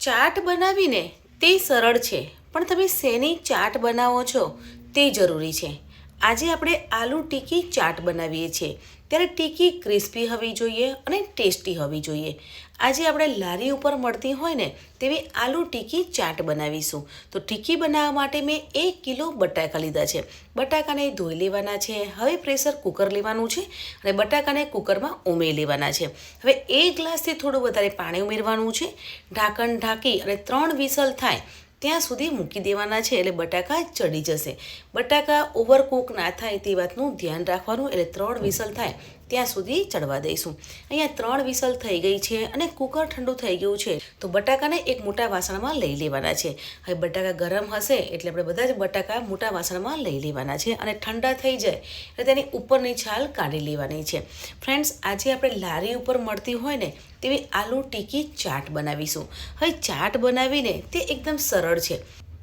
ચાટ બનાવીને તે સરળ છે. પણ તમે શેની ચાટ બનાવો છો તે જરૂરી છે. આજે આપણે આલુ ટીકી ચાટ બનાવીએ છીએ. ત્યારે ટીકી ક્રિસ્પી હોવી જોઈએ અને ટેસ્ટી હોવી જોઈએ. આજે આપણે લારી ઉપર મળતી હોય ને તેવી આલુ ટીકી ચાટ બનાવીશું. તો ટીકી બનાવવા માટે મેં એક કિલો બટાકા લીધા છે. બટાકાને ધોઈ લેવાના છે. હવે પ્રેશર કુકર લેવાનું છે અને બટાકાને કુકરમાં ઉમેરી લેવાના છે. હવે એક ગ્લાસથી થોડું વધારે પાણી ઉમેરવાનું છે. ઢાંકણ ઢાંકી અને ત્રણ વિસલ થાય ત્યાં સુધી મૂકી દેવાના છે એટલે બટાકા ચડી જશે. બટાકા ઓવરકુક ના થાય તે વાતનું ધ્યાન રાખવાનું એટલે ત્રણ વિસલ થાય. ત્યાં સુધી ચડવા દઈશું. અહીંયા ત્રણ વિસલ થઈ ગઈ છે અને કુકર ઠંડુ થઈ ગયું છે. તો બટાકાને એક મોટા વાસણમાં લઈ લેવાના છે. હવે બટાકા ગરમ હશે એટલે આપણે બધા જ બટાકા મોટા વાસણમાં લઈ લેવાના છે અને ઠંડા થઈ જાય એટલે તેની ઉપરની છાલ કાઢી લેવાની છે. ફ્રેન્ડ્સ, આજે આપણે લારી ઉપર મળતી હોય ને તેવી આલુ ટીકી ચાટ બનાવીશું. હવે ચાટ બનાવીને તે એકદમ સરળ છે.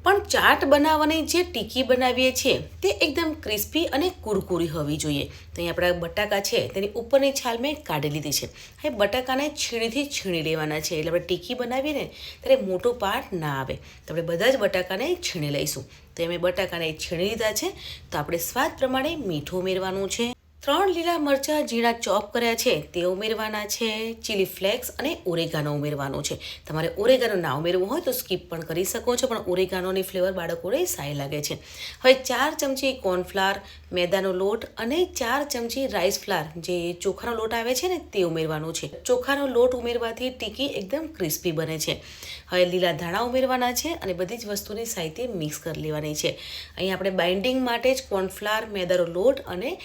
પણ ચાટ બનાવવાની જે ટીકી બનાવીએ છીએ, તે એકદમ ક્રિસ્પી અને કુરકુરી હોવી જોઈએ. તો અહીં આપણા બટાકા છે, તેની ઉપરની છાલ મેં કાઢી લીધી છે. હવે બટાકાને છીણીથી છીણી લેવાના છે. એટલે આપણે ટીકી બનાવીએ ને ત્યારે મોટો પાર્ટ ના આવે. તો આપણે બધા જ બટાકાને છીણી લઈશું. તો અમે બટાકાને છીણી લીધા છે. તો આપણે સ્વાદ પ્રમાણે મીઠું ઉમેરવાનું છે. ત્રણ લીલા મરચાં ઝીણા ચોપ કર્યા છે, તે ઉમેરવાના છે. ચીલી ફ્લેક્સ અને ઓરેગાનો ઉમેરવાનો છે. તમારે ઓરેગાનો ના ઉમેરવું હોય તો સ્કીપ પણ કરી શકો છો, પણ ઓરેગાનોની ફ્લેવર બાળકોને સારી લાગે છે. હવે ચાર ચમચી કોર્નફ્લાર મેદાનો લોટ અને ચાર ચમચી રાઈસ ફ્લાર જે ચોખાનો લોટ આવે છે ને, તે ઉમેરવાનો છે. ચોખાનો લોટ ઉમેરવાથી ટીકી એકદમ ક્રિસ્પી બને છે. હવે લીલા ધાણા ઉમેરવાના છે અને બધી જ વસ્તુની સાહિત્ય મિક્સ કરી લેવાની છે. અહીં આપણે બાઇન્ડિંગ માટે જ કોર્નફ્લાર મેદાનો લોટ અને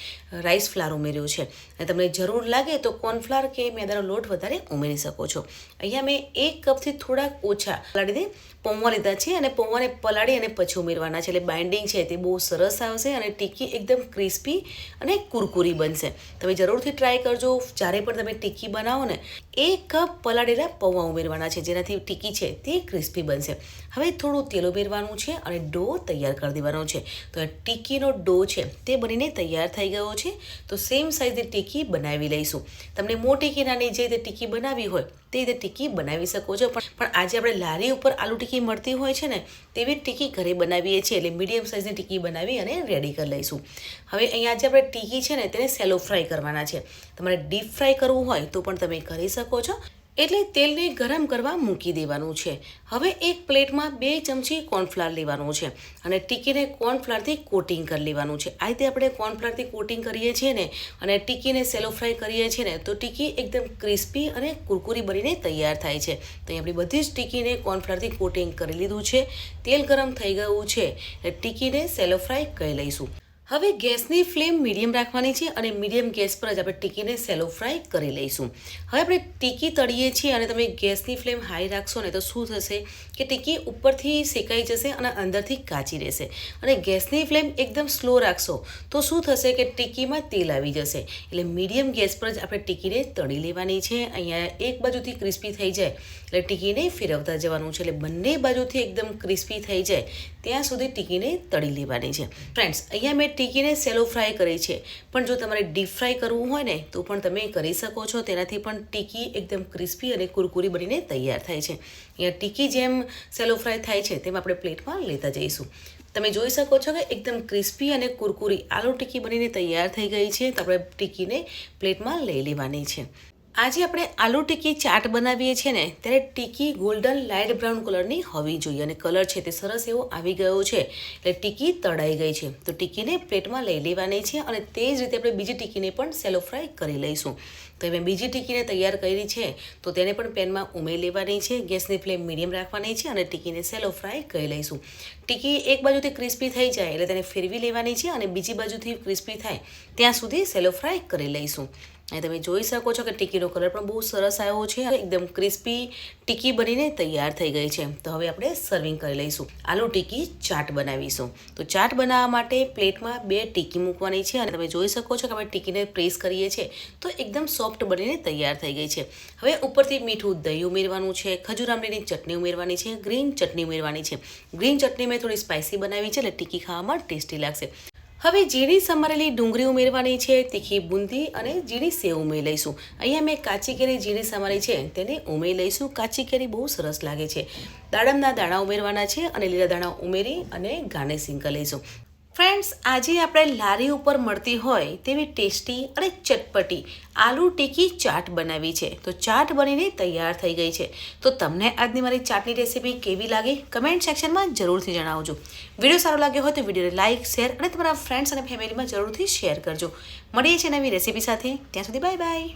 રાઈસ ફ્લાર ઉમેર્યું છે. અને તમને જરૂર લાગે તો કોર્નફ્લાર કે મેદાનો લોટ વધારે ઉમેરી શકો છો. અહીંયા મેં એક કપથી થોડાક ઓછા પલાળી દે પૌવા લીધા છે અને પૌવાને પલાળી અને પછી ઉમેરવાના છે. એટલે બાઇન્ડિંગ છે તે બહુ સરસ આવશે અને ટીકી એકદમ ક્રિસ્પી અને કુરકુરી બનશે. તમે જરૂરથી ટ્રાય કરજો. જ્યારે પણ તમે ટીકી બનાવો ને, એક કપ પલાળેલા પૌવા ઉમેરવાના છે. જેનાથી ટીકી છે તે ક્રિસ્પી બનશે. હવે થોડું તેલ ઉમેરવાનું છે અને ડો તૈયાર કરી દેવાનો છે. તો ટીકીનો ડો છે તે બનીને તૈયાર થઈ ગયો છે. તો સેમ સાઇઝની ટીકી બનાવી લઈશું. તમને મોટી કે નાની જે રીતે ટીકી બનાવી હોય, તે રીતે ટીકી બનાવી શકો છો. પણ આજે આપણે લારી ઉપર આલુ ટીકી મળતી હોય છે ને, તેવી ટીકી ઘરે બનાવીએ છીએ. એટલે મીડિયમ સાઇઝની ટીકી બનાવી અને રેડી કરી લઈશું. હવે અહીંયા જે આપણે ટીકી છે ને, તેને સેલો ફ્રાય કરવાના છે. તમારે ડીપ ફ્રાય કરવું હોય તો પણ તમે કરી શકો છો. એટલે તેલને ગરમ કરવા મૂકી દેવાનું છે. હવે એક પ્લેટમાં બે ચમચી કોર્નફ્લાર લેવાનું છે અને ટીકીને કોર્નફ્લારથી કોટિંગ કરી લેવાનું છે. આ રીતે આપણે કોર્નફ્લારથી કોટિંગ કરીએ છીએ ને અને ટીકીને સેલો ફ્રાય કરીએ છીએ ને તો ટીકી એકદમ ક્રિસ્પી અને કુરકુરી બનીને તૈયાર થાય છે. તો અહીં આપણી બધી જ ટીકીને કોર્નફ્લારથી કોટિંગ કરી લીધું છે. તેલ ગરમ થઈ ગયું છે ટીકીને સેલો ફ્રાય કરી લઈશું. હવે ગેસની ફ્લેમ મીડિયમ રાખવાની છે અને મીડિયમ ગેસ પર જ આપણે ટીકીને સેલો ફ્રાય કરી લઈશું. હવે આપણે ટીકી તળીએ છીએ અને તમે ગેસની ફ્લેમ હાઈ રાખશો ને તો શું થશે કે ટીકી ઉપરથી શેકાઈ જશે અને અંદરથી કાચી રહેશે. અને ગેસની ફ્લેમ એકદમ સ્લો રાખશો તો શું થશે કે ટીકીમાં તેલ આવી જશે. એટલે મીડિયમ ગેસ પર જ આપણે ટીકીને તળી લેવાની છે. અહીંયા એક બાજુથી ક્રિસ્પી થઈ જાય એટલે ટીકીને ફેરવતા જવાનું છે. એટલે બંને બાજુથી એકદમ ક્રિસ્પી થઈ જાય ત્યાં સુધી ટીકીને તળી લેવાની છે. ફ્રેન્ડ્સ, અહીંયા મેં ટીકીને સેલો ફ્રાય કરી છે. પણ જો તમારે ડીપ ફ્રાય કરવું હોય ને, તો પણ તમે કરી શકો છો. તેનાથી પણ ટીકી એકદમ ક્રિસ્પી અને કુરકુરી બનીને તૈયાર થાય છે. અહીંયા ટીકી જેમ સેલો ફ્રાય થાય છે, તેમ આપણે પ્લેટમાં લેતા જઈશું. તમે જોઈ શકો છો કે એકદમ ક્રિસ્પી અને કુરકુરી આલુ ટીકી બનીને તૈયાર થઈ ગઈ છે. તો આપણે ટીકીને પ્લેટમાં લઈ લેવાની છે. આજે આપણે આલુ ટીકી ચાટ બનાવીએ છીએ ને, ત્યારે ટીકી ગોલ્ડન લાઇટ બ્રાઉન કલરની હોવી જોઈએ અને કલર છે તે સરસ એવો આવી ગયો છે, એટલે ટીકી તળાઈ ગઈ છે. તો ટીકીને પ્લેટમાં લઈ લેવાની છે અને તે જ રીતે આપણે બીજી ટીકીને પણ સેલો ફ્રાય કરી લઈશું. તો હવે બીજી ટીકીને તૈયાર કરી છે, તો તેને પણ પેનમાં ઉમેરી લેવાની છે, ગેસની ફ્લેમ મીડિયમ રાખવાની છે અને ટીકીને સેલો ફ્રાય કરી લઈશું. ટીકી એક બાજુથી ક્રિસ્પી થઈ જાય એટલે તેને ફેરવી લેવાની છે અને બીજી બાજુથી ક્રિસ્પી થાય ત્યાં સુધી સેલો ફ્રાય કરી લઈશું. અને તમે જોઈ શકો છો કે ટીકીનો કલર પણ બહુ સરસ આવ્યો છે એકદમ ક્રિસ્પી ટીકી બનીને તૈયાર થઈ ગઈ છે. તો હવે આપણે સર્વિંગ કરી લઈશું. આલુ ટીકી ચાટ બનાવીશું. તો ચાટ બનાવવા માટે પ્લેટમાં બે ટીકી મૂકવાની છે અને તમે જોઈ શકો છો કે આપણે ટીકીને પ્રેસ કરીએ છીએ. તો એકદમ સોફ્ટ બનીને તૈયાર થઈ ગઈ છે. હવે ઉપરથી મીઠું દહીં ઉમેરવાનું છે, ખજૂર આંબલીની ચટણી ઉમેરવાની છે, ગ્રીન ચટણી ઉમેરવાની છે. ગ્રીન ચટણી મેં થોડી સ્પાઇસી બનાવી છે એટલે ટીકી ખાવામાં ટેસ્ટી લાગશે. હવે ઝીણી સમારેલી ડુંગળી ઉમેરવાની છે, તીખી બુંદી અને ઝીણી સેવ ઉમેરી લઈશું. અહીંયા મેં કાચી કેરી ઝીણી સમારી છે, તેને ઉમેરી લઈશું. કાચી કેરી બહુ સરસ લાગે છે. દાડમના દાણા ઉમેરવાના છે અને લીલા દાણા ઉમેરી અને ગાર્નિશિંગ કરી લઈશું. ફ્રેન્ડ્સ, આજે આપણે લારી ઉપર મળતી હોય તેવી ટેસ્ટી અને ચટપટી આલુ ટીકી ચાટ બનાવી છે. તો ચાટ બનીને તૈયાર થઈ ગઈ છે. તો તમને આજની મારી ચાટની રેસીપી કેવી લાગી કમેન્ટ સેક્શનમાં જરૂરથી જણાવજો. વીડિયો સારો લાગ્યો હોય તો વિડીયોને લાઇક શેર અને તમારા ફ્રેન્ડ્સ અને ફેમિલીમાં જરૂરથી શેર કરજો. મળીએ છીએ નવી રેસીપી સાથે. ત્યાં સુધી બાય બાય.